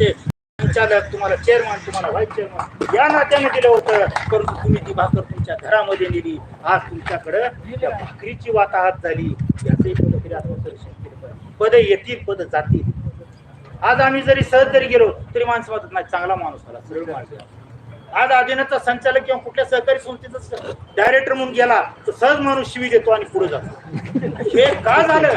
ते संचालक तुम्हाला चेअरमन तुम्हाला व्हाईस चेअरमन या नात्याने दिलं होतं. परंतु तुम्ही ती भाकर तुमच्या घरामध्ये नेली. आज तुमच्याकडं त्या भाकरीची वाताहत झाली. याचंही कुठेतरी आत्मदर्शन केलं पाहिजे पद येतील पद जातील. आज आम्ही जरी सहज जरी गेलो तरी माणसं म्हणतात नाही चांगला माणूस आला सरळ माणूस आज अधीनाचा संचालक किंवा कुठल्या सहकारी संस्थेचा डायरेक्टर म्हणून गेला तर सहज माणूस शिवी देतो आणि पुढे जातो. हे का झालं?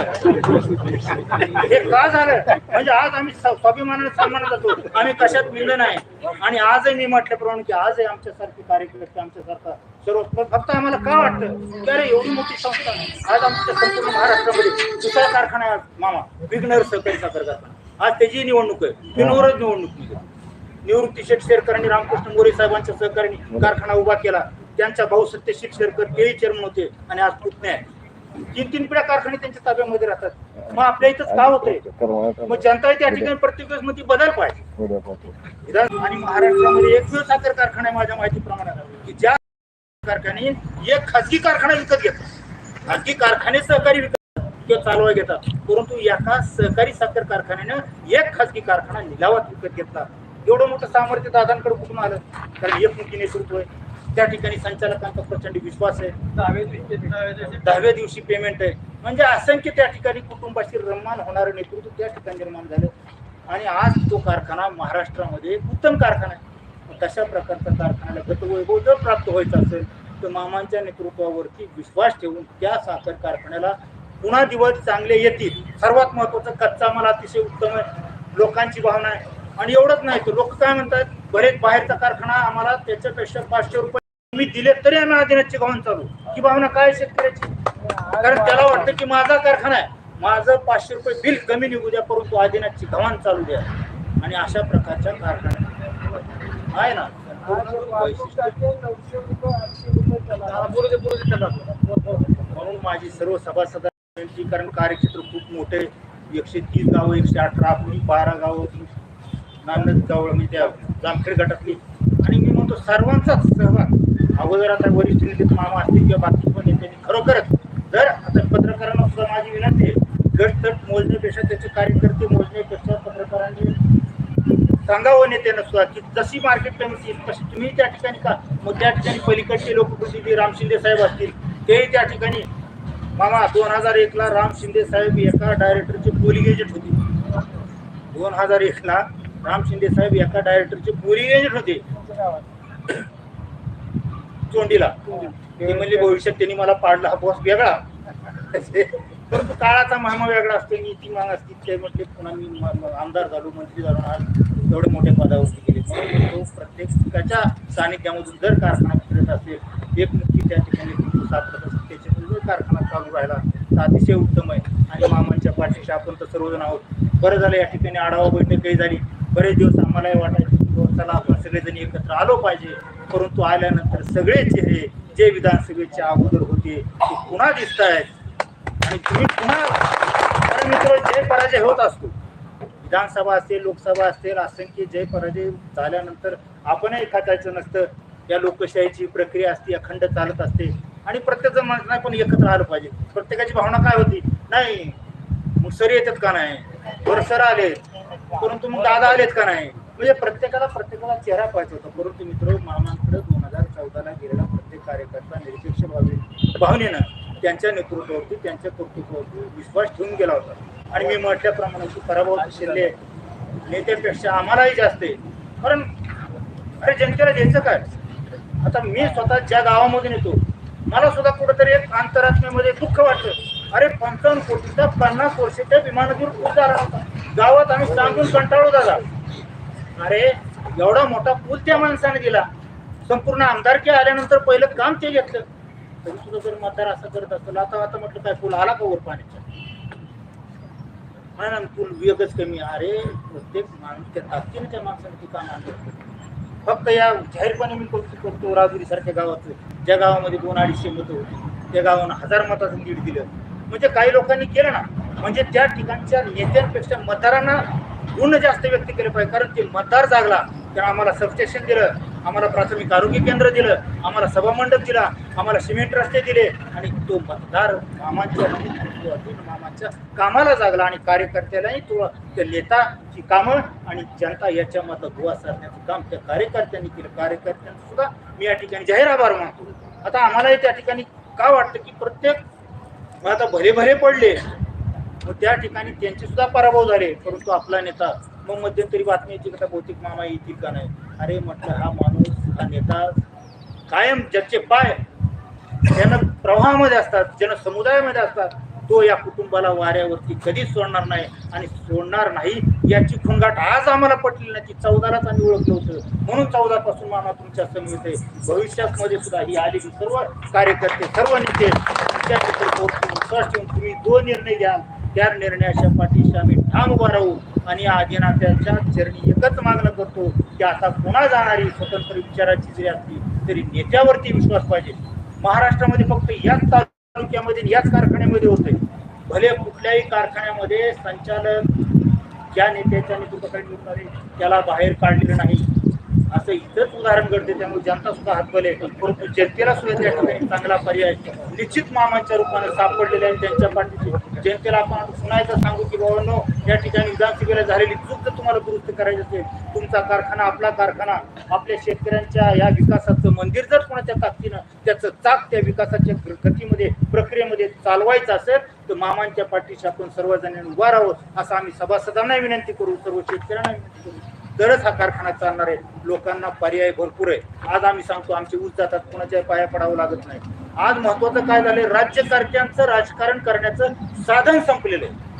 हे का झालं? म्हणजे आज आम्ही स्वाभिमानाने सन्मान जातो. आम्ही कशात मिळलं नाही. आणि आजही मी म्हटल्याप्रमाणे की आजही आमच्यासारखे कार्यकर्ते आमच्यासारखा सर्व फक्त आम्हाला का वाटतं? की अरे एवढी मोठी संस्था आज आमच्या संपूर्ण महाराष्ट्रामध्ये दुसरा कारखाना मामा विघ्नर सहकारी साखर कारखाना. आज त्याची निवडणूक आहे. विनोरच निवडणूक निघाली. निवृत्ती शेठ शेरकर रामकृष्ण मोरे साहेबांच्या सहकार्याने कारखाना उभा केला. त्यांचा भाऊ सत्यशील शेरकर तेही चेअरमन होते आणि आज पुतणे आहे तीन तीन पिढ्या कारखाने त्यांच्या ताब्यामध्ये राहतात. मग आपल्या इथंच का होतंय? मग जनता त्या ठिकाणी प्रत्येक वेळेस मध्ये बदल पाहिजे विधान आणि महाराष्ट्रामध्ये एकमेव साखर कारखाना आहे माझ्या माहितीप्रमाणे की ज्या कारखाने एक खाजगी कारखाना विकत घेतात. खाजगी कारखाने सहकारी विकत किंवा चालवा घेतात. परंतु एका सहकारी साखर कारखान्यानं एक खाजगी कारखाना लिलावात विकत घेतला. एवढं मोठं सामर्थ्य दादांकडे कुठून आलं? कारण एकमुखी नेतृत्व आहे. त्या ठिकाणी संचालकांचा प्रचंड विश्वास आहे. दहाव्या दिवशी पेमेंट आहे. म्हणजे असंख्य त्या ठिकाणी कुटुंबाशी रममान होणारं नेतृत्व त्या ठिकाणी निर्माण झालं. आणि आज तो कारखाना महाराष्ट्रामध्ये एक उत्तम कारखाना आहे. तशा प्रकारचा कारखान्याला गतवैभव जर प्राप्त व्हायचं असेल तर मामांच्या नेतृत्वावरती विश्वास ठेवून त्या साखर कारखान्याला पुन्हा दिवस चांगले येतील. सर्वात महत्वाचं कच्चा माल अतिशय उत्तम आहे. लोकांची भावना आहे. आणि एवढंच नाही तर लोक काय म्हणतात बरेच बाहेरचा कारखाना आम्हाला त्याच्यापेक्षा पाचशे रुपये तुम्ही दिले तरी आम्ही आदिनाथची गव्हाण चालू ही भावना काय शेतकऱ्याची? कारण त्याला वाटतं की माझा कारखाना आहे माझं पाचशे रुपये बिल कमी निघू द्या परंतु आदिनाथची गव्हाण चालू द्या. आणि अशा प्रकारच्या कारखान्या आहे ना? म्हणून माझी सर्व सभासदांची कारण कार्यक्षेत्र खूप मोठे एकशे तीस गावं एकशे अठरा बारा गावं नांदत गावं म्हणजे त्या जामखेड गटातली. आणि मी म्हणतो सर्वांचाच सहभाग अगोदर आता वरिष्ठ नेते मामा असतील किंवा बाकी पण नेत्यांनी खरोखरच जर आता पत्रकारांना सुद्धा माझी विनंती आहे गट तट मोजण्यापेक्षा त्याचे कार्यकर्ते मोजण्यापेक्षा पत्रकारांनी सांगावं नेत्यांना सुद्धा की जशी मार्केट कमिटी तशी तुम्ही त्या ठिकाणी का? मग त्या ठिकाणी पलीकडचे लोकप्रतिनिधी राम शिंदे साहेब असतील तेही त्या ठिकाणी मामा दोन हजार एकला राम शिंदे साहेब एका डायरेक्टरचे पोलिंग एजंट होते. दोन हजार एकला राम शिंदे साहेब एका डायरेक्टरचे पुरी एजंट होते. चोंडीला. ते म्हणजे भविष्यात त्यांनी मला पाडला हा बॉस वेगळा. परंतु काळाचा मामा वेगळा असतो नीती माग असते ते म्हटले पुन्हा मी आमदार झालो मंत्री झालो आज एवढे मोठ्या पदावरती गेले तो प्रत्येक त्याच्या सानिध्यामधून जर कारखाना फिरत असेल एक मुक्ती त्या ठिकाणी बिंदू सापडत असेल त्याच्यातून जर कारखाना चालू राहिला तर अतिशय उत्तम आहे. आणि मामांच्या पाठीशी आपण तर सर्वजण आहोत. बरं झालं या ठिकाणी आढावा बैठकही झाली. बरेच दिवस आम्हालाही वाटायचं की चला आपण सगळेजण एकत्र आलो पाहिजे. परंतु आल्यानंतर सगळे चेहरे जे विधानसभेचे अगोदर होते ते पुन्हा दिसत आहेत. आणि तुम्ही पुन्हा मित्र जय पराजय होत असतो. विधानसभा असेल लोकसभा असेल असंख्य जय पराजय झाल्यानंतर आपणही खातायचं नसतं. या लोकशाहीची प्रक्रिया असते अखंड चालत असते. आणि प्रत्येकजण म्हणत नाही पण एकत्र आलं पाहिजे. प्रत्येकाची भावना काय होती? नाही मग सर येतात का नाही? बरं सर आले परंतु मग दादा आलेत का नाही? म्हणजे प्रत्येकाला प्रत्येकाला चेहरा पाहिजे होता. परंतु मित्र मामांकडे दोन हजार चौदाला गेलेला प्रत्येक कार्यकर्ता निरपेक्ष भावे भावनेनं त्यांच्या नेतृत्वावरती त्यांच्या कर्तृत्वावरती विश्वास ठेवून गेला होता. आणि मी म्हटल्याप्रमाणे पराभव शिल्ले नेत्यापेक्षा आम्हालाही जास्त आहे. कारण अरे जनतेला द्यायचं काय? आता मी स्वतः ज्या गावामधून येतो मला सुद्धा कुठेतरी एक अंतरात्म्यामध्ये दुःख वाटतं. अरे पंचावन्न कोटीचा पन्नास वर्षाच्या विमानातून पूर झाला होता गावात आम्ही सांगून कंटाळू झाला अरे एवढा मोठा पूल त्या माणसाने दिला. संपूर्ण आमदारकी आल्यानंतर पहिलं काम ते घेतलं. तरी सुद्धा जर मतदार असं करत असेल आता आता म्हटलं काय पूल आला का वर पाण्याचा? नाही ना पूल वेगच कमी अरे प्रत्येक माणूस त्या ताकदीने त्या माणसाने ते काम आणलं. फक्त या जाहीरपणे मी कौतुक करतो राजुरी सारख्या गावाचं ज्या गावामध्ये दोन अडीचशे मतं होती त्या गावानं हजार मताचं लीड दिलं. म्हणजे काही लोकांनी केलं ना म्हणजे त्या ठिकाणच्या नेत्यांपेक्षा मतदारांना गुण जास्त व्यक्त केले पाहिजे. कारण ते मतदार जागला त्यानं आम्हाला सबस्टेशन दिलं आम्हाला प्राथमिक आरोग्य केंद्र दिलं आम्हाला सभामंडप दिला आम्हाला सिमेंट रस्ते दिले आणि तो मतदार मामांच्या मामांच्या कामाला जागला आणि कार्यकर्त्यालाही तो त्या नेताची कामं आणि जनता याच्यामधलं दुवा साधण्याचं काम त्या कार्यकर्त्यांनी केलं. कार्यकर्त्यांचं सुद्धा मी या ठिकाणी जाहीर आभार मानतो. आता आम्हालाही त्या ठिकाणी का वाटतं की प्रत्येक मग आता भरे भरे पडले मग त्या ठिकाणी त्यांचे सुद्धा पराभव झाले परंतु आपला नेता मग मध्यंतरी बातमी येते का भौतिक मामा येतील का नाही? अरे म्हटलं हा माणूस हा नेता कायम ज्याचे पाय जन प्रवाहामध्ये असतात जन समुदायामध्ये असतात तो या कुटुंबाला वाऱ्यावरती कधीच सोडणार नाही आणि सोडणार नाही याची खुंगाट आज आम्हाला पटली नाही ती चौदालाच आम्ही ओळखलं होतं. म्हणून चौदा पासून मामा तुमच्यासमोर आहे भविष्यात मध्ये सुद्धा ही आलेली सर्व कार्यकर्ते सर्व नेते विश्वास ठेवून तुम्ही जो निर्णय घ्याल त्या निर्णयाच्या पाठीशी आम्ही ठाम उभा राहू आणि आदिनाथ्याच्या चरणी एकच मागणं करतो की आता पुन्हा जाणारी स्वतंत्र विचाराची जरी असली तरी नेत्यावरती विश्वास पाहिजे. महाराष्ट्रामध्ये फक्त याच तालुक्यामध्ये याच कारखान्यामध्ये होते भले कुठल्याही कारखान्यामध्ये संचालक ज्या नेत्याच्या नेतृत्वाखाली त्याला बाहेर काढलेलं नाही. असं इतरच उदाहरण घडते त्यामुळे जनता सुद्धा हातबल परंतु जनतेला सुद्धा त्या ठिकाणी चांगला पर्याय निश्चित मामांच्या रूपाने सापडलेले आहे त्यांच्या पाठीची जनतेला आपण पुन्हा सांगू की बाबांनो या ठिकाणी विधानसभेला झालेली चूक जर तुम्हाला दुरुस्त करायची असेल तुमचा कारखाना आपला कारखाना आपल्या शेतकऱ्यांच्या या विकासाचं मंदिर जर कोणाच्या ताकदीनं त्याचं चाक त्या विकासाच्या गतीमध्ये प्रक्रियेमध्ये चालवायचं असेल तर मामांच्या पाठीशी आपण सर्वजण उभा राहावं असं आम्ही सभासदांना विनंती करू सर्व शेतकऱ्यांना विनंती करू. तरच हा कारखाना चालणार आहे. लोकांना पर्याय भरपूर आहे. आज आम्ही सांगतो आमचे ऊस जातात कोणाच्या पाया पडावं लागत नाही. आज महत्वाचं काय झालंय? राज्यकर्त्यांचं राजकारण करण्याचं साधन संपलेलं आहे.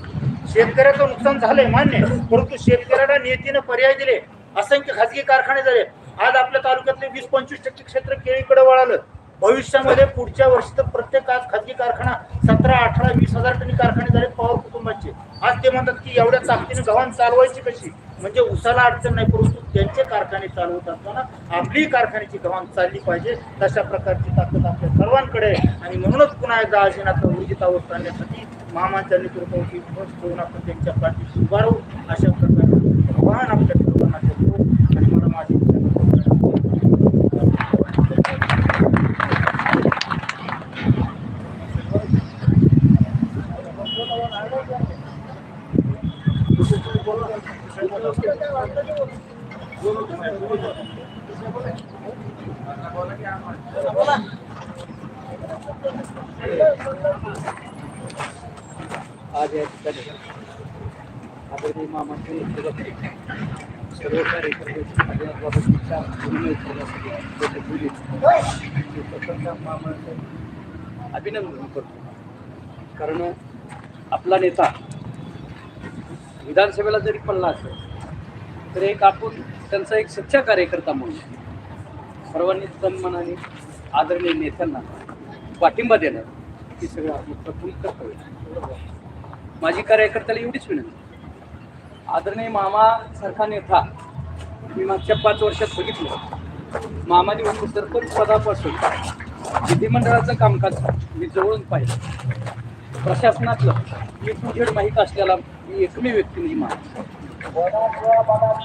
शेतकऱ्याचं नुकसान झालंय मान्य परंतु शेतकऱ्याला नेतीनं पर्याय दिले. असंख्य खाजगी कारखाने झाले. आज आपल्या तालुक्यातले वीस पंचवीस टक्के क्षेत्र केळीकडे वळालं. भविष्यामध्ये पुढच्या वर्षी तर प्रत्येक आज खाजगी कारखाना सतरा अठरा वीस हजार टनी कारखाने झाले पवार कुटुंबाचे. आज ते म्हणतात की एवढ्या ताकदीने गव्हाण चालवायची कशी? म्हणजे उसाला अडचण नाही परंतु त्यांचे कारखाने चालवत असताना आपली कारखान्याची गव्हाण चालली पाहिजे तशा प्रकारची ताकद आपल्या सर्वांकडे आहे. आणि म्हणूनच पुन्हा एकदा आजीनाथ ऊर्जित आणण्यासाठी मामांच्या नेतृत्वाची ठोस ठेवून आपण त्यांच्या पाठीशी उभारू अशा प्रकारचं आव्हान आपल्या सर्वांना करतो आणि मला माझी आज या ठिकाणी आदरणीय मामाचे नेतृत्वाखाली सर्व कार्यकर्ते आदिनाथबाबांच्या पूर्ण केल्यासाठी त्यांनी बोलले. मी प्रथमतः मामाचं अभिनंदन करतो. कारण आपला नेता विधानसभेला जरी पडला असेल तर एक आपण त्यांचा एक सच्चा कार्यकर्ता म्हणून सर्वांनी तन मनाने आदरणीय नेत्यांना पाठिंबा देणं ही सगळं आपण प्रथम कर्तव्य माझी कार्यकर्त्याला एवढीच विनंती आदरणीय मामा सारखा नेता मी मागच्या पाच वर्षात बघितलं. मामाने म्हणजे सरपंच पदापासून विधिमंडळाचं कामकाज मी जवळून पाहिलं. प्रशासनातलं मी तुझेड माहीत असलेला मी एकमेव व्यक्ती नाही मामा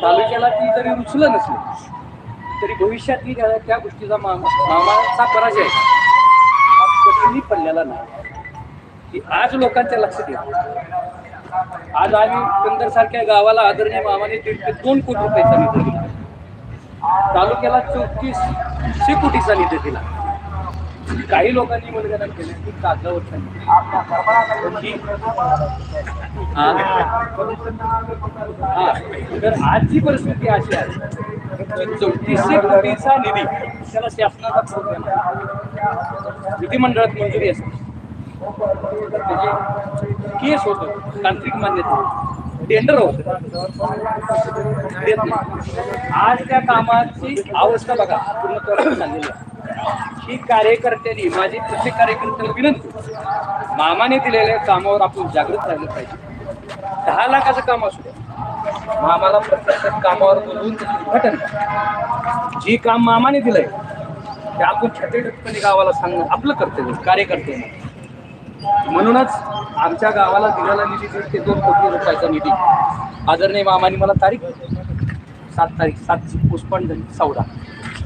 तालुक्याला ती जरी रुचलं नसली तरी भविष्यातली त्या त्या गोष्टीचा मामा मामाचा पराजय कधीही पडलेला नाही. की आज लोकांच्या लक्षात येत आज आम्ही कंदर सारख्या गावाला आदरणीय मामाने दीड ते दोन कोटी रुपयाचा निधी दिला. तालुक्याला चौतीसशे कोटीचा निधी दिला. काही लोकांनी मुलगा केलं की कागदावर तर आजची परिस्थिती अशी आहे. चौतीसशे कोटीचा निधी त्याला शासनाचा प्रोग्राम विधिमंडळात मंजुरी असते. त्याचे केस होतं तांत्रिक मान्यता. टेंडर होत. देत नाही आज त्या कामाची अवस्था बघा पूर्ण झालेली आहे ही कार्यकर्त्यांनी माझी प्रत्येक कार्यकर्त्याला विनंती. मामाने दिलेल्या कामावर आपण जागृत राहिलं पाहिजे. दहा लाखाचं काम असू द्या मामाला प्रत्यक्षात कामावर बोलवून उद्घाटन. जी काम मामाने दिलंय ते आपण छटेटपणे गावाला सांगणं आपलं कर्तव्य कार्यकर्त्यांना. म्हणूनच आमच्या गावाला दिलेला निधी दीड ते दोन कोटी रुपयाचा निधी. आदरणीय मामाने मला तारीख सात तारीख सातची पुष्पण झाली चौदा.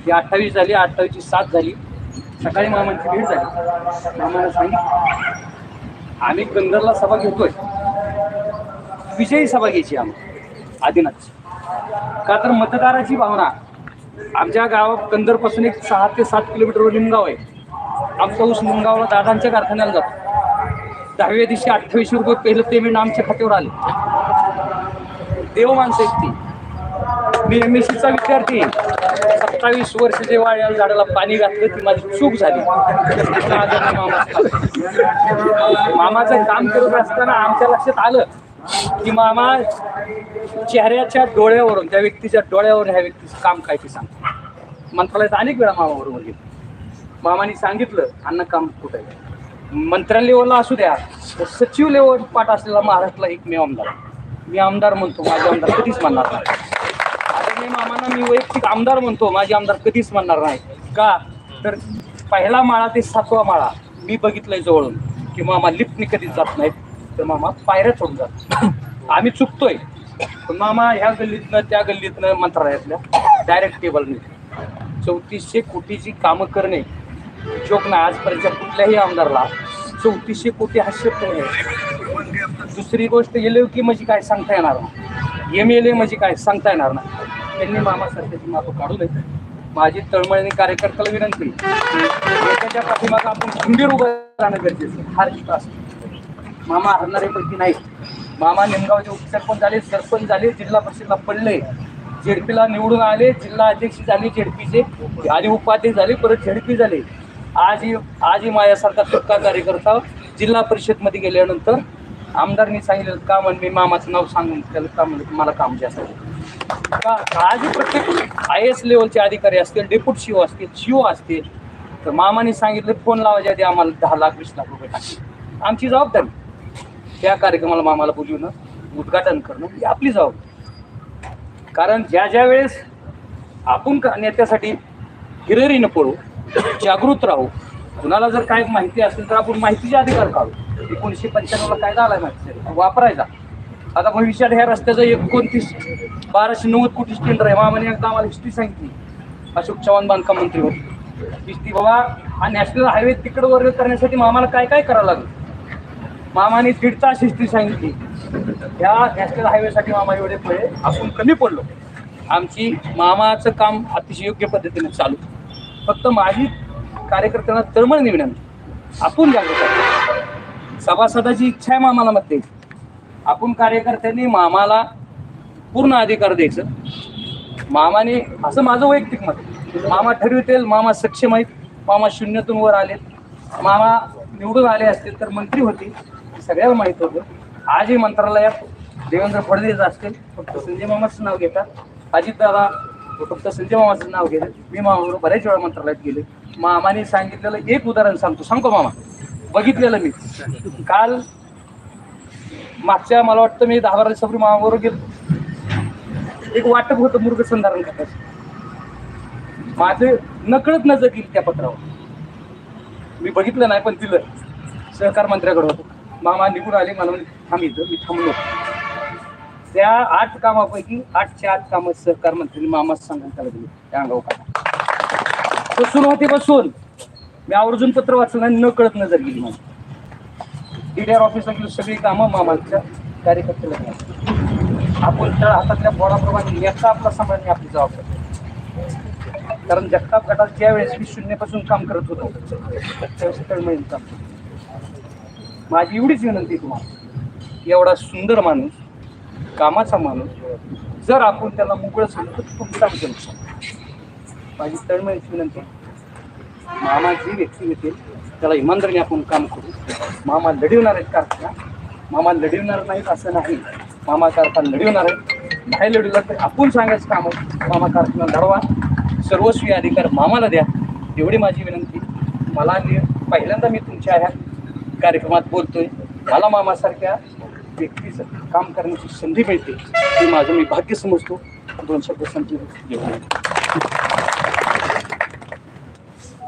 ही अठ्ठावीस झाली अठ्ठावीसची सात झाली. सकाळी मामांची भेट झाली. मामाला सांगितलं आम्ही कंदरला सभा घेतोय. विजयी सभा घ्यायची आम्ही आदिनाथ का तर मतदाराची भावना. आमच्या गावात कंदरपासून एक सहा ते सात किलोमीटरवर निमगाव आहे. आमचा ऊस निमगावला दादांच्या कारखान्याला जातो. दहाव्या दिवशी अठ्ठावीसशे रुपये पहिलं पेमेंट आमच्या खात्यावर आले. देव माणसं आहेत ती. मी एम एस सीचा विद्यार्थी आहे. सत्तावीस वर्ष जेव्हा या झाडाला पाणी घातलं ती माझी चूक झाली. मामाचं काम करत असताना आमच्या लक्षात आलं की मामा चेहऱ्याच्या डोळ्यावरून त्या व्यक्तीच्या डोळ्यावरून ह्या व्यक्तीचं काम काय ते सांग मंत्रालयात अनेक वेळा मामाबरोबर गेलो. मामाने सांगितलं अन्न काम कुठं आहे? मंत्र्या लेवलला असू द्या तर सचिव लेवल पाठ असलेला महाराष्ट्राला एक मी आमदार. मी आमदार म्हणतो माझे आमदार कधीच म्हणणार नाही. आदरणीय मामांना मी वैयक्तिक आमदार म्हणतो माझे आमदार कधीच म्हणणार नाही. का? तर पहिला माळा ते सातवा माळा. मी बघितलंय जवळून की मामा लिफ्टने कधीच जात नाहीत तर मामा पायऱ्या चढून जात. आम्ही चुकतोय पण मामा ह्या गल्लीतनं त्या गल्लीतनं मंत्रालयातल्या डायरेक्ट टेबलने चौतीसशे कोटीची कामं करणे जोक नाही. आजपर्यंत कुठल्याही आमदारला चौतीसशे कोटी हा शब्द नाही. दुसरी गोष्ट एल की म्हणजे काय सांगता येणार? नाही एम एल ए म्हणजे काय सांगता येणार नाही. त्यांनी मामासारख्याची माफं काढू नये माझी तळमळणी कार्यकर्त्याला विनंती एकाच्या पाठीमागं आपण खंबीर उभं राहणं गरजेचं आहे. हार जित मामा मामा पैकी नाही मामा निमगावचे उपसरपंच झाले सरपंच झाले जिल्हा परिषदला पडले. झेडपीला निवडून आले जिल्हा अध्यक्ष झाले झेडपीचे. आणि उपाध्यक्ष झाले परत झेडपी झाले. आजही आजही माझ्यासारखा तुक्का कार्यकर्ता जिल्हा परिषदमध्ये गेल्यानंतर आमदारनी सांगितलं का आणि मी मामाचं नाव सांगून त्याला का म्हणलं मला काम द्यासाठी का? आजही प्रत्येक आय एस लेवलचे अधिकारी असतील डेप्युटी शिओ असतील शिओ असतील. तर मामाने सांगितलं फोन लावायच्या आधी आम्हाला दहा लाख वीस लाख रुपये टाकले आमची जबाबदारी. त्या कार्यक्रमाला मामाला बोलवणं उद्घाटन करणं ही आपली जबाबदारी. कारण ज्या ज्या वेळेस आपण नेत्यासाठी नेत्यासाठी हिरेरीनं पळू जागृत राहू कुणाला जर काय माहिती असेल तर आपण माहितीचे अधिकार काढू. एकोणीसशे पंच्याण्णवला कायदा आला माहिती? वापरायचा. आता भविष्यात ह्या रस्त्याचं एकोणतीस बाराशे नव्वद कोटी टेंडर आहे. मामाने एकदा आम्हाला हिस्ट्री सांगितली. अशोक चव्हाण बांधकाम मंत्री होते हिस्ट्री बाबा हा नॅशनल हायवे तिकडं वर्ग करण्यासाठी मामाला काय काय करावं लागलं? मामाने दीड तास हिस्ट्री सांगितली. ह्या नॅशनल हायवेसाठी मामा एवढे पुढे आपण कमी पडलो. आमची मामाचं काम अतिशय योग्य पद्धतीने चालू. फक्त माझी कार्यकर्त्यांना तळमळ विनंती आपण जागृत सभासदाची इच्छा आहे मामाला मत द्यायची आपण कार्यकर्त्यांनी मामाला पूर्ण अधिकार द्यायचं. मामाने असं माझं वैयक्तिक मत मामा ठरवितील मामा सक्षम आहेत मामा शून्यातून वर आले मामा निवडून आले असतील तर मंत्री होते सगळ्याला माहीत होतं. आजही मंत्रालयात देवेंद्र फडणवीस असतील फक्त संजय मामाचं नाव घेतात. अजितदादा फक्त संजय मामाचं नाव घेतात. मी मामाबरोबर बऱ्याच वेळा मंत्रालयात गेले. मामाने सांगितलेलं एक उदाहरण सांगतो. सांगतो मामा. बघितलेलं मी. काल मागच्या मला वाटतं मी दहा बारा दिवसापूर्वी मामाबरोबर गेलो. एक वाटप होतं मृग संधारण खात्याचं माझं नकळत नजर गेली त्या पत्रावर. मी बघितलं नाही पण दिलं. सहकार मंत्र्याकडे होतो. मामा निघून आले मला थांब इथं मी थांबलो त्या आठ कामापैकी आठच्या आठ कामं सहकार मंत्र्यांनी मामा सांगून त्याला दिली. त्या अंगावर काढा बसून होते बसून मी आवर्जून पत्र वाचलं नाही न कळत नजर गेली माझी डीडीआर ऑफिसला सगळी कामं मामाच्या कार्यकर्त्याला दिली. आपण त्या हातातल्या बोडाप्रमाणे नेता आपला सांभाळणे आपली जबाबदारी. कारण जगताप गटात ज्या वेळेस मी शून्यपासून काम करत होतो त्यावेळेस तळमळीने काम माझी एवढीच विनंती तुम्हाला एवढा सुंदर माणूस कामाचा माणूस जर आपण त्याला मोकळं सांगतो तर तुमचा आमचं माझी तळमळीची विनंती मामा जी व्यक्ती येतील त्याला इमानदारीने आपण काम करू. मामा लढविणार आहेत कारखाना. मामा लढविणार नाहीत असं नाही. मामा कारखाना लढवणार आहेत. नाही लढविला तर आपण सांगायचं काम आहे. मामा कारखाना लढवा. सर्वस्वी अधिकार मामाला द्या. एवढी माझी विनंती. मला पहिल्यांदा मी तुमच्या ह्या कार्यक्रमात बोलतोय. मला मामासारख्या व्यक्तीचं काम करण्याची संधी मिळते. ते माझं मी भाग्य समजतो. दोन शब्द संधी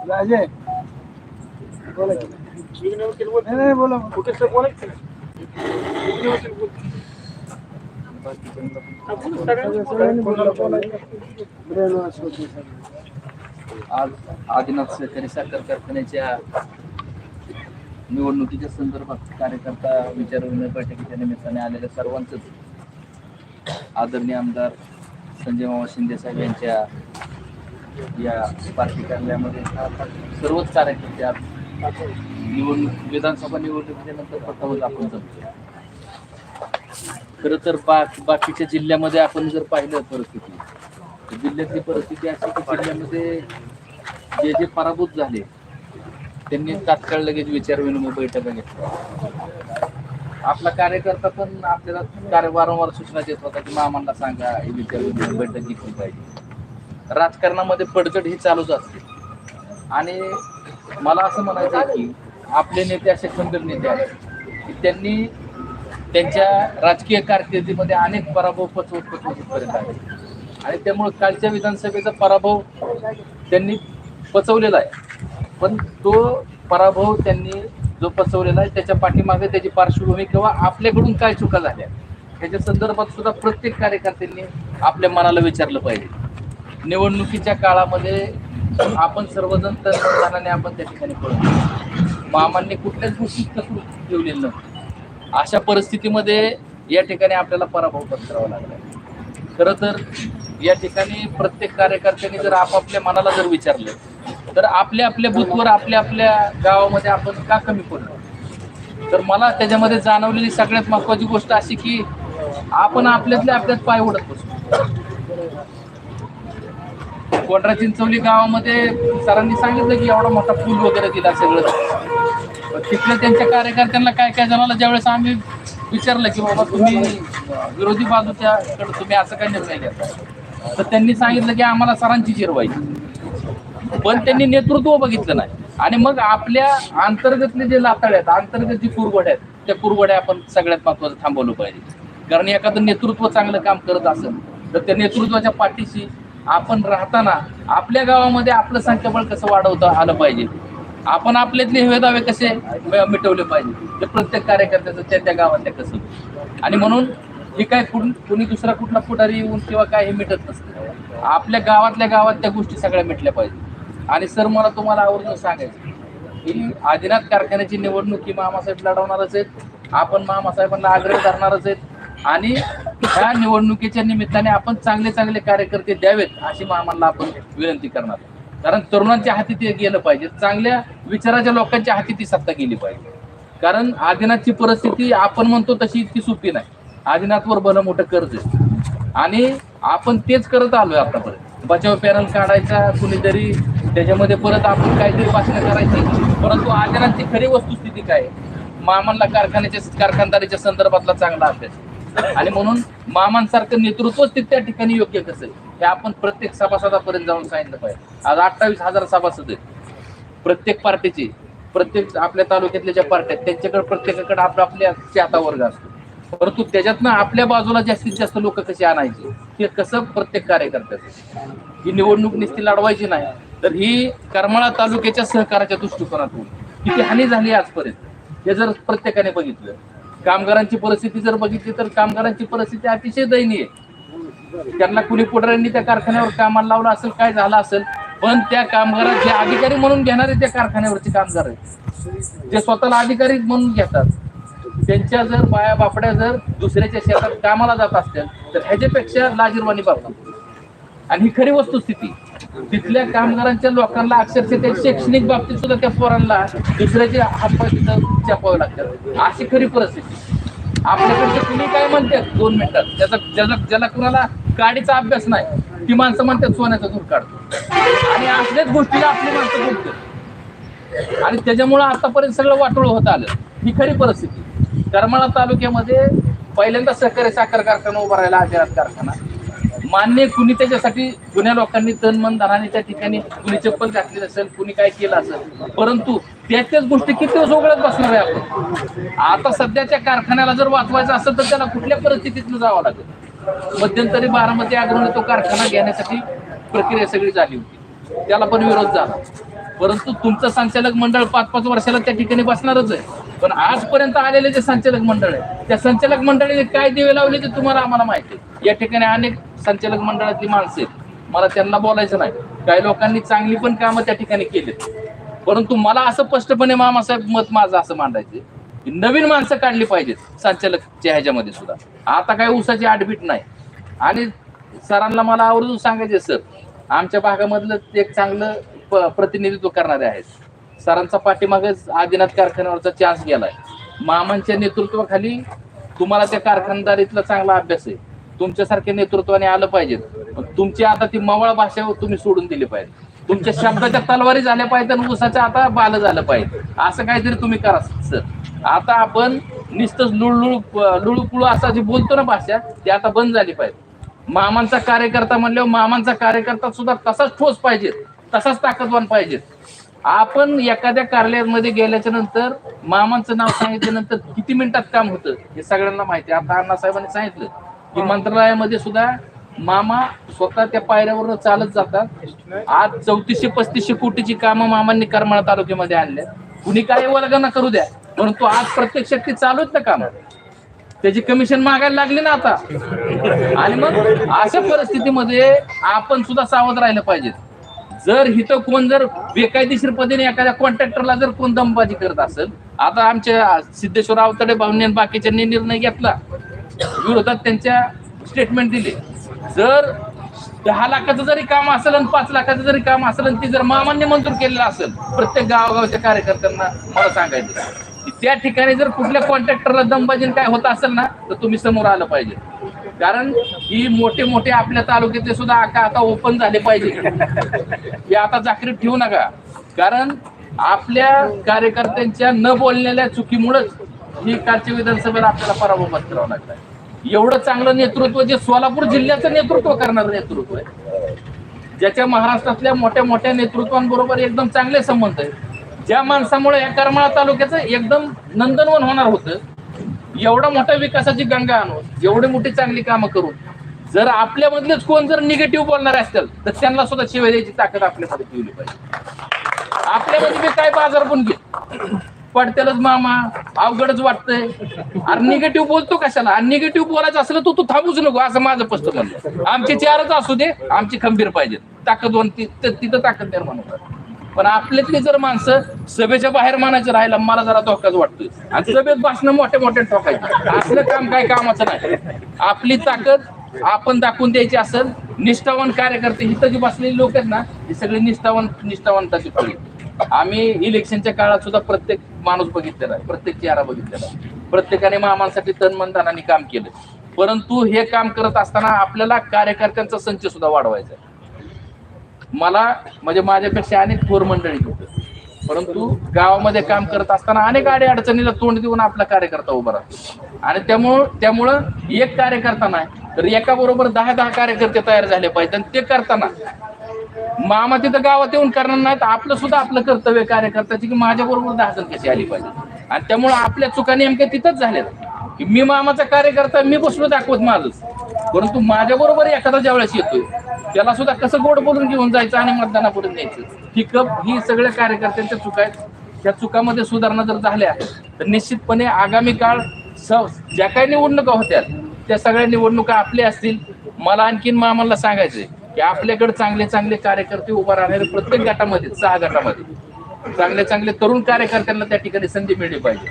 राजे आज आदिनाथ सहकारी साखर कारखान्याच्या निवडणुकीच्या संदर्भात कार्यकर्ता विचार विचारविनिमय बैठकीच्या निमित्ताने आलेल्या सर्वांचंच आदरणीय आमदार संजय मामा शिंदे साहेब यांच्या या पार्टी कार्यालयामध्ये सर्वच कार्यकर्ते आज निवडणूक विधानसभा निवडणुकीनंतर नंतर दाखवून आपण जमतो खरं तर बा बाकीच्या जिल्ह्यामध्ये आपण जर पाहिलं परिस्थिती तर जिल्ह्यातली परिस्थिती अशी की जिल्ह्यामध्ये जे जे पराभूत झाले त्यांनी तात्काळ लगेच विचारविनिमय बैठका घेतल्या. आपला कार्यकर्ता पण आपल्याला कार्य वारंवार सूचना देत होता की मामांना सांगा ही विचारविनिमय बैठक घेतली पाहिजे. राजकारणामध्ये पडझड ही चालूच असते. आणि मला असं म्हणायचं आहे की आपले नेते असे खंबीर नेते आहेत की त्यांनी त्यांच्या राजकीय कारकिर्दीमध्ये अनेक पराभव पचवत पचवत करत आहेत. आणि त्यामुळे कालच्या विधानसभेचा पराभव त्यांनी पचवलेला आहे. पण तो पराभव त्यांनी जो पचवलेला आहे त्याच्या पाठीमागे त्याची पार्श्वभूमी किंवा आपल्याकडून काय चुका झाल्या ह्याच्या संदर्भात सुद्धा प्रत्येक कार्यकर्त्यांनी आपल्या मनाला विचारलं पाहिजे. निवडणुकीच्या काळामध्ये आपण सर्वजण तंत्रज्ञानाने आपण त्या ठिकाणी पळतो मामांनी कुठल्याच गोष्टी कसून ठेवलेलं नव्हतं. अशा परिस्थितीमध्ये या ठिकाणी आपल्याला पराभव पत्करावा लागला. खरं तर या ठिकाणी प्रत्येक कार्यकर्त्यांनी जर आपापल्या मनाला जर विचारलं तर आपल्या आपल्या बुथवर आपल्या आपल्या गावामध्ये आपण का कमी पडलो? तर मला त्याच्यामध्ये जाणवलेली सगळ्यात महत्वाची गोष्ट अशी की आपण आपल्यातल्या आपल्यात पाय उडत बसतो. कोंढरा चिंचवली गावामध्ये सरांनी सांगितलं की एवढा मोठा पूल वगैरे दिला सगळं. तिथल्या त्यांच्या कार्यकर्त्यांना काय काय जणाला ज्यावेळेस आम्ही विचारलं की बाबा तुम्ही विरोधी बाजूच्या कडे तुम्ही असं काय निर्णय घेता? तर त्यांनी सांगितलं की आम्हाला सरांची जिरवायची. पण त्यांनी नेतृत्व बघितलं नाही. आणि मग आपल्या अंतर्गतले जे लाताळे आहेत अंतर्गत जी कुरवड्या आहेत त्या कुरवड्या आपण सगळ्यात महत्वाचं थांबवलं पाहिजे. कारण एखादं नेतृत्व चांगलं काम करत असेल तर त्या नेतृत्वाच्या पाठीशी आपण राहताना आपल्या गावामध्ये आपलं संख्याबळ कसं वाढवता आलं पाहिजे? आपण आपल्यातले हेवे दावे कसे मिटवले पाहिजे? ते प्रत्येक कार्यकर्त्याचं त्या त्या गावातल्या कसं? आणि म्हणून हे काय कुण कुणी दुसरा कुठला पुढारी येऊन किंवा काय हे मिटत नसतं. आपल्या गावातल्या गावात त्या गोष्टी सगळ्या मिटल्या पाहिजे. आणि सर मला तुम्हाला आवर्जून सांगायचं ही आदिनाथ कारखान्याची निवडणूक ही मामासाहेब लढवणारच आहेत. आपण मामासाहेबांना आग्रह करणारच आहेत. आणि ह्या निवडणुकीच्या निमित्ताने आपण चांगले चांगले कार्यकर्ते द्यावेत अशी आम्हाला आपण विनंती करणार कारण तरुणांच्या हाती ते गेलं पाहिजे. चांगल्या विचाराच्या लोकांच्या हाती ती सत्ता गेली पाहिजे. कारण आदिनाथची परिस्थिती आपण म्हणतो तशी इतकी सोपी नाही. आदिनाथवर भलं मोठं कर्ज आहे. आणि आपण तेच करत आलोय आतापर्यंत. बचाव पॅनल काढायचा कुणीतरी त्याच्यामध्ये परत आपण काहीतरी भाषण करायची परंतु आदिनाथची खरी वस्तुस्थिती काय आहे? मामांना कारखान्याच्या कारखानदारीच्या संदर्भातला चांगला अभ्यास. आहे. आणि म्हणून मामांसारखं नेतृत्वच ते त्या ठिकाणी योग्य कसं? हे आपण प्रत्येक सभासदापर्यंत जाऊन सांगितलं पाहिजे. आज अठ्ठावीस हजार सभासद आहेत. प्रत्येक पार्टीचे प्रत्येक आपल्या तालुक्यातल्या ज्या पार्ट्या आहेत त्यांच्याकडे प्रत्येकाकडे आपला आपल्या चाहता वर्ग असतो. परंतु त्याच्यातनं आपल्या बाजूला जास्तीत जास्त लोक कसे आणायचे? हे कसं प्रत्येक कार्यकर्त्याचं? ही निवडणूक निस्ती लढवायची नाही. तर ही करमाळा तालुक्याच्या सहकाराच्या दृष्टिकोनातून किती हानी झाली आजपर्यंत? हे जर प्रत्येकाने बघितलं कामगारांची परिस्थिती जर बघितली तर कामगारांची परिस्थिती अतिशय दयनीय. त्यांना कुणी पुढाऱ्यांनी त्या कारखान्यावर कामाला लावलं असेल काय झालं असेल पण त्या कामगारात जे अधिकारी म्हणून घेणारे त्या कारखान्यावरचे कामगार आहेत. ते स्वतःला अधिकारी म्हणून घेतात. त्यांच्या जर बाया बापड्या जर दुसऱ्याच्या शेतात कामाला जात असतील तर ह्याच्यापेक्षा लाजीरवाणी पाहतात आणि ही खरी वस्तुस्थिती. तिथल्या कामगारांच्या लोकांना अक्षरशः त्या शैक्षणिक बाबतीत सुद्धा त्या पोरांना दुसऱ्याचे हातपाय तिथं चापावे लागतात. अशी खरी परिस्थिती. आपल्याकडचे कुणी काय म्हणतात दोन मिनिटात ज्याचा ज्याला ज्याला कुणाला गाडीचा अभ्यास नाही ती माणसं म्हणतात सोन्याचा दूर काढतो आणि असल्याच गोष्टीला आपली माणसं बोलतात. आणि त्याच्यामुळं आतापर्यंत सगळं वाटोळ होत आलं. ही खरी परिस्थिती. करमाळा तालुक्यामध्ये पहिल्यांदा सहकारी साखर कारखाना उभा राहिला कारखाना. मान्य कुणी त्याच्यासाठी जुन्या लोकांनी तन मन धनाने त्या ठिकाणी कुणी चप्पल घातली असेल कुणी काय केलं असेल. परंतु त्याच त्याच गोष्टी किती दिवस उघडत बसणार आहे आपण? आता सध्याच्या कारखान्याला जर वाचवायचं असेल तर त्याला कुठल्या परिस्थितीतनं जावं लागेल? मध्यंतरी बारामती अग्रणी तो कारखाना घेण्यासाठी प्रक्रिया सगळी झाली होती. त्याला पण विरोध झाला. परंतु तुमचं संचालक मंडळ पाच पाच वर्षाला त्या ठिकाणी बसणारच आहे. पण आजपर्यंत आलेले जे संचालक मंडळ आहे त्या संचालक मंडळीने काय दिवे लावले ते तुम्हाला आम्हाला माहिती या ठिकाणी अनेक संचालक मंडळातली माणसं आहेत. मला त्यांना बोलायचं नाही. काही लोकांनी चांगली पण कामं त्या ठिकाणी केलीत. परंतु मला असं स्पष्टपणे मामासाहेब मत माझं असं मांडायचं की नवीन माणसं काढली पाहिजेत संचालकच्या ह्याच्यामध्ये सुद्धा. आता काय उसाची आडबीट नाही. आणि सरांना मला आवर्जून सांगायचे सर आमच्या भागामधलं एक चांगलं प- प्रतिनिधित्व करणारे आहेत. सरांचा पाठीमागच आदिनाथ कारखान्यावरचा चान्स गेलाय. मामांच्या नेतृत्वाखाली तुम्हाला त्या कारखानदारीतला चांगला अभ्यास आहे. तुमच्यासारख्या नेतृत्वाने आलं पाहिजे पण तुमची आता ती मवाळ भाषा तुम्ही सोडून दिली पाहिजे तुमच्या शब्दाच्या तलवारी झाल्या पाहिजे आणि ऊसाच्या आता बाल झालं पाहिजे असं काहीतरी तुम्ही करा सर. आता आपण नुसतंच लुळलुळ लुळुपुळू असा जी बोलतो ना भाषा ती आता बंद झाली पाहिजे. मामांचा कार्यकर्ता म्हणल्यावर मामांचा कार्यकर्ता सुद्धा तसाच ठोस पाहिजे तसाच ताकदवान पाहिजे आपण एखाद्या कार्यालयामध्ये गेल्याच्यानंतर मामांचं नाव सांगितल्यानंतर किती मिनिटात काम होतं हे सगळ्यांना माहिती आहे. आता अण्णासाहेबांनी सांगितलं की मंत्रालयामध्ये सुद्धा मामा स्वतः त्या पायऱ्यावरून चालत जातात. आज चौतीसशे पस्तीसशे कोटीची कामं मामांनी करमाळा तालुक्यामध्ये आणल्या कुणी काही वर्गांना करू द्या परंतु आज प्रत्येक शक्ती चालू आहेत ना कामं. त्याची कमिशन मागायला लागली ना आता. आणि मग अशा परिस्थितीमध्ये आपण सुद्धा सावध राहिलं पाहिजे. जर इथं कोण जर बेकायदेशीर पद्धतीने एखाद्या कॉन्ट्रॅक्टरला जर कोण दमबाजी करत असेल आता आमच्या सिद्धेश्वर आवतडे भावने आणि बाकीच्यांनी निर्णय घेतला. विरोधात त्यांच्या स्टेटमेंट दिले. जर दहा लाखाचं जरी काम असेल आणि पाच लाखाचं जरी काम असेल आणि ती जर मामान्य मंजूर केलेलं असेल प्रत्येक गावागावच्या कार्यकर्त्यांना मला सांगायचं त्या ठिकाणी जर कुठल्या कॉन्ट्रॅक्टरला दमबाजी काय होत असेल ना तर तुम्ही समोर आलं पाहिजे. कारण ही मोठे मोठे आपल्या तालुक्यातले सुद्धा आका आता ओपन झाले पाहिजे. हे आता जाकरीत ठेवू नका. कारण आपल्या कार्यकर्त्यांच्या न बोललेल्या चुकीमुळेच ही कालच्या विधानसभेला आपल्याला पराभव पत्करावा लागलाय एवढं चांगलं नेतृत्व जे सोलापूर जिल्ह्याचं नेतृत्व करणारं नेतृत्व आहे. ज्याच्या महाराष्ट्रातल्या मोठ्या मोठ्या नेतृत्वांबरोबर एकदम चांगले संबंध आहे ज्या माणसामुळे या करमाळा तालुक्याचं एकदम नंदनवन होणार होतं एवढा मोठा विकासाची गंगा आणू एवढे मोठी चांगली कामं करून जर आपल्यामधलेच कोण जर निगेटिव्ह बोलणार असतील तर त्यांना सुद्धा शिवाय द्यायची ताकद आपल्यासाठी ठेवली पाहिजे. आपल्यामध्ये मी काय बाजार पण घे. पडतेलच मामा अवघडच वाटतंय. अरे निगेटिव्ह बोलतो कशाला? आणि निगेटिव्ह बोलायचं असलं तर तू थांबूच नको असं माझं स्पष्ट म्हणलं आमचे चारच असू दे आमची खंबीर पाहिजे ताकद तिथं ताकद निर्माण होतात पण आपल्यातली जर माणसं सभेच्या बाहेर मानायचं राहिला मला जरा धोकाच वाटतोय. आणि सभेत भाषण मोठे मोठे ठोकायचे असलं काम काय कामाचं नाही. आपली ताकद आपण दाखवून द्यायची असेल निष्ठावान कार्यकर्ते हिथं जी बसलेली लोक आहेत ना हे सगळे निष्ठावान निष्ठावंताची फळी आम्ही इलेक्शनच्या काळात सुद्धा प्रत्येक माणूस बघितलेला आहे प्रत्येक चेहरा बघितलेला आहे. प्रत्येकाने मामांसाठी तन मन काम केलं. परंतु हे काम करत असताना आपल्याला कार्यकर्त्यांचा संच सुद्धा वाढवायचा आहे. मला म्हणजे माझ्यापेक्षा अनेक थोर मंडळी होतं. परंतु गावामध्ये काम करत असताना अनेक आडे अडचणीला तोंड देऊन आपला कार्यकर्ता उभा राहतो. आणि त्यामुळं त्यामुळं एक कार्यकर्ता नाही तर एका बरोबर दहा दहा कार्यकर्ते तयार झाले पाहिजे आणि ते करताना मामा तिथं गावात येऊन करणार नाहीत आपलं सुद्धा आपलं कर्तव्य कार्यकर्त्याची की माझ्या बरोबर दहा जण कशी आली पाहिजे आणि त्यामुळं आपल्या चुका नेमक्या तिथंच झाल्यात. की मी मामाचा कार्यकर्ता मी बसलो दाखवत माझंच परंतु माझ्या बरोबर एखादा ज्यावेळेस येतोय त्याला सुद्धा कसं गोड बोलून घेऊन जायचं आणि मतदानापर्यंत न्यायचं? ही कप ही सगळ्या कार्यकर्त्यांच्या चुका आहेत. त्या चुकामध्ये सुधारणा जर झाल्या तर निश्चितपणे आगामी काळ स- ज्या काही निवडणुका होत्या त्या सगळ्या निवडणुका आपल्या असतील. मला आणखीन मामाला सांगायचंय की आपल्याकडे चांगले चांगले कार्यकर्ते उभा राहणारे प्रत्येक गटामध्ये सहा गटामध्ये चांगले चांगले तरुण कार्यकर्त्यांना त्या ठिकाणी संधी मिळली पाहिजे.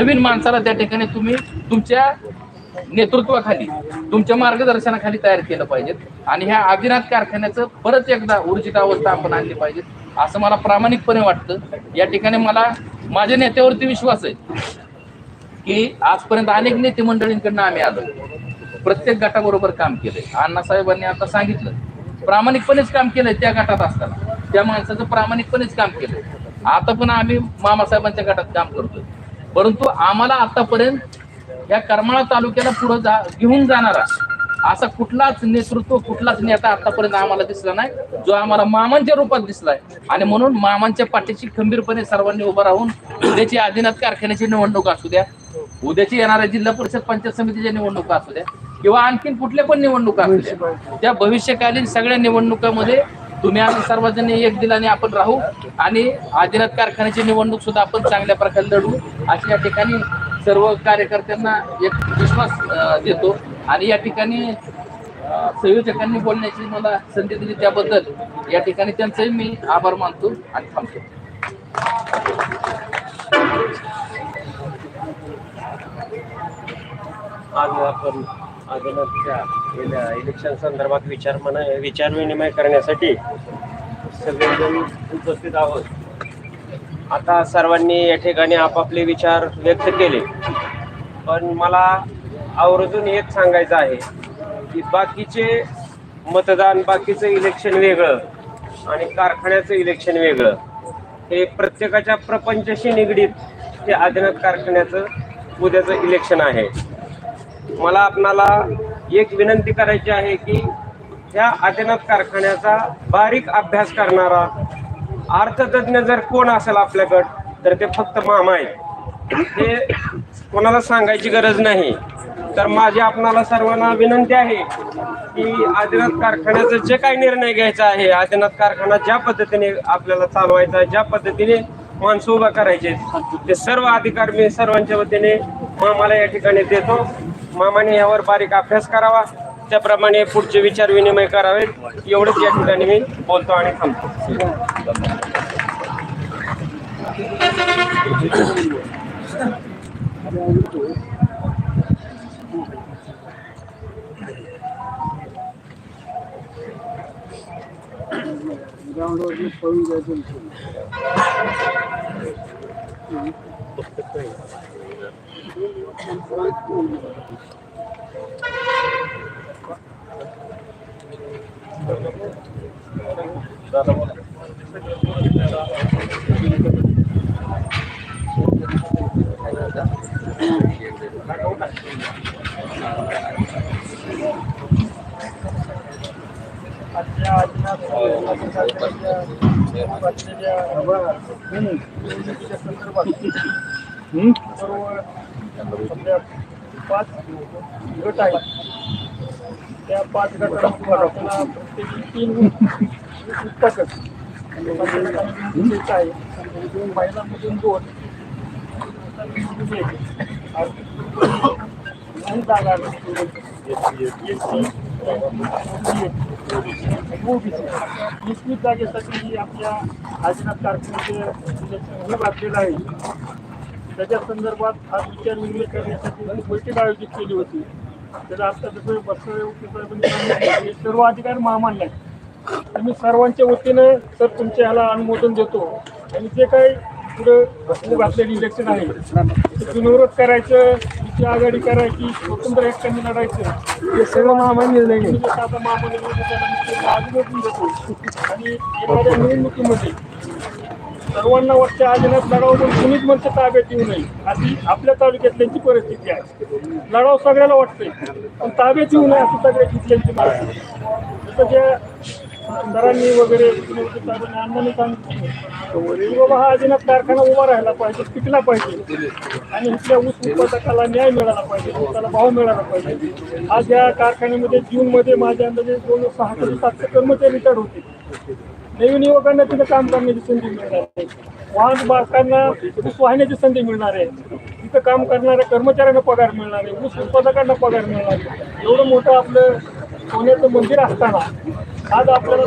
नवीन माणसाला त्या ठिकाणी तुम्ही तुमच्या नेतृत्वाखाली तुमच्या मार्गदर्शनाखाली तयार केलं पाहिजे आणि ह्या आदिनाथ कारखान्याचं परत एकदा ऊर्जित अवस्था आपण आणली पाहिजे असं मला प्रामाणिकपणे वाटतं. या ठिकाणी मला माझ्या नेत्यावरती विश्वास आहे की आजपर्यंत अनेक नेते मंडळींकडनं आम्ही आलो. प्रत्येक गटाबरोबर काम केलंय. अण्णासाहेबांनी आता सांगितलं प्रामाणिकपणेच काम केलंय त्या गटात असताना. त्या माणसाचं प्रामाणिकपणेच काम केलंय. आता पण आम्ही मामासाहेबांच्या गटात काम करतोय. परंतु आम्हाला आतापर्यंत या करमाळा तालुक्याला पुढे जा घेऊन जाणारा. असा कुठलाच नेतृत्व कुठलाच नेता आतापर्यंत आम्हाला दिसला नाही. जो आम्हाला मामांच्या रूपात दिसलाय. आणि म्हणून मामांच्या पाठीशी खंबीरपणे सर्वांनी उभं राहून उद्याची आदिनाथ कारखान्याची निवडणूक असू द्या उद्याची येणाऱ्या जिल्हा परिषद पंचायत समितीच्या निवडणुका असू द्या किंवा आणखीन कुठल्या पण निवडणुका असू द्या त्या भविष्यकालीन सगळ्या निवडणुकामध्ये तुम्ही आम्ही सर्वजण एक दिलाने आपण राहू. आणि आदिनाथ कारखान्याची निवडणूक सुद्धा आपण चांगल्या प्रकारे लढू. अशा या ठिकाणी सर्व कार्यकर्त्यांना एक विश्वास देतो. आणि या ठिकाणी संयोजकांनी बोलण्याची मला संधी दिली त्याबद्दल. या ठिकाणी त्यांचंही मी आभार मानतो आणि थांबतो. आज आपण आदिनाथच्या इले- इलेक्शन संदर्भात विचार विचारविनिमय विचार विनिमय करण्यासाठी सगळेजण उपस्थित आहोत. आता सर्वांनी या ठिकाणी आपापले विचार व्यक्त केले. पण मला आवर्जून एक सांगायचं आहे की बाकीचे मतदान बाकीचं इलेक्शन वेगळं आणि कारखान्याचं इलेक्शन वेगळं हे प्रत्येकाच्या प्रपंचाशी निगडीत हे आदिनाथ कारखान्याचं उद्याचं इलेक्शन आहे. मला आपणाला एक विनंती करायची आहे की ह्या आदिनाथ कारखान्याचा बारीक अभ्यास करणारा अर्थतज्ञ जर कोण असेल आपल्याकडं तर ते फक्त मामा आहेत. हे कोणाला सांगायची गरज नाही. तर माझी आपणाला सर्वांना विनंती आहे की आदिनाथ कारखान्याचं जे काही निर्णय घ्यायचा आहे आदिनाथ कारखाना ज्या पद्धतीने आपल्याला चालवायचा आहे ज्या पद्धतीने माणसं उभा करायचे ते सर्व अधिकार मी सर्वांच्या वतीने मामाला या ठिकाणी देतो. मामाने यावर बारीक अभ्यास करावा. त्याप्रमाणे पुढचे विचार विनिमय करावेत. एवढंच या ठिकाणी मी बोलतो आणि थांबतो. ग्राउंडवर पळून जायचं नसेल. पाच गट आहे त्या पाच गटामधून आपल्याला प्रत्येकी तीन पुस्तकं आहे दोन महिलांमधून दोन नाही जागेसाठी आपल्या आदिनाथ कारखान्याचे उभं आहे त्याच्या संदर्भात आज विचार विनिमय करण्यासाठी बैठक आयोजित केली होती त्याला आता जसं बसवे सर्व अधिकार महामान्य आहेत मी सर्वांच्या वतीनं तर तुमच्या ह्याला अनुमोदन देतो. आणि जे काही पुढं होऊ घातलेलं इलेक्शन आहे. ते बिनविरोध करायचं तिची आघाडी करायची स्वतंत्र एकट्याने लढायचं. हे सगळं महामान्य निर्णय. जसं आता महामान्य देतो. आणि येणाऱ्या निवडणुकीमध्ये सर्वांना वाटतं आदिनाथ लढाव पण कुणीच म्हणतं ताब्यात येऊ नये. अशी आपल्या तालुक्यातल्यांची परिस्थिती आहे लढाव सगळ्याला वाटतंय. पण ताब्यात येऊ नये अशी सगळ्या तिथल्यांची मागणी. जसं ज्या सरांनी वगैरे साहेबांनी अण्णांनी सांगितलं वरील बाबा हा अजिनात कारखाना उभा राहायला पाहिजे टिकला पाहिजे. आणि इथल्या ऊस उत्पादकाला न्याय मिळाला पाहिजे त्याला भाव मिळाला पाहिजे. आज या कारखान्यामध्ये जूनमध्ये माझ्या अंदाजे दोन सहा ते सातशे कर्मचारी रिटायर्ड होते. नवीन युवकांना तिथं काम करण्याची संधी मिळणार आहे. वाहन बालकांना ऊस वाहण्याची संधी मिळणार आहे. तिथं काम करणाऱ्या कर्मचाऱ्यांना पगार मिळणार आहे ऊस उत्पादकांना पगार मिळणार आहे. एवढं मोठं आपलं पुण्याचं मंदिर असताना आज आपल्याला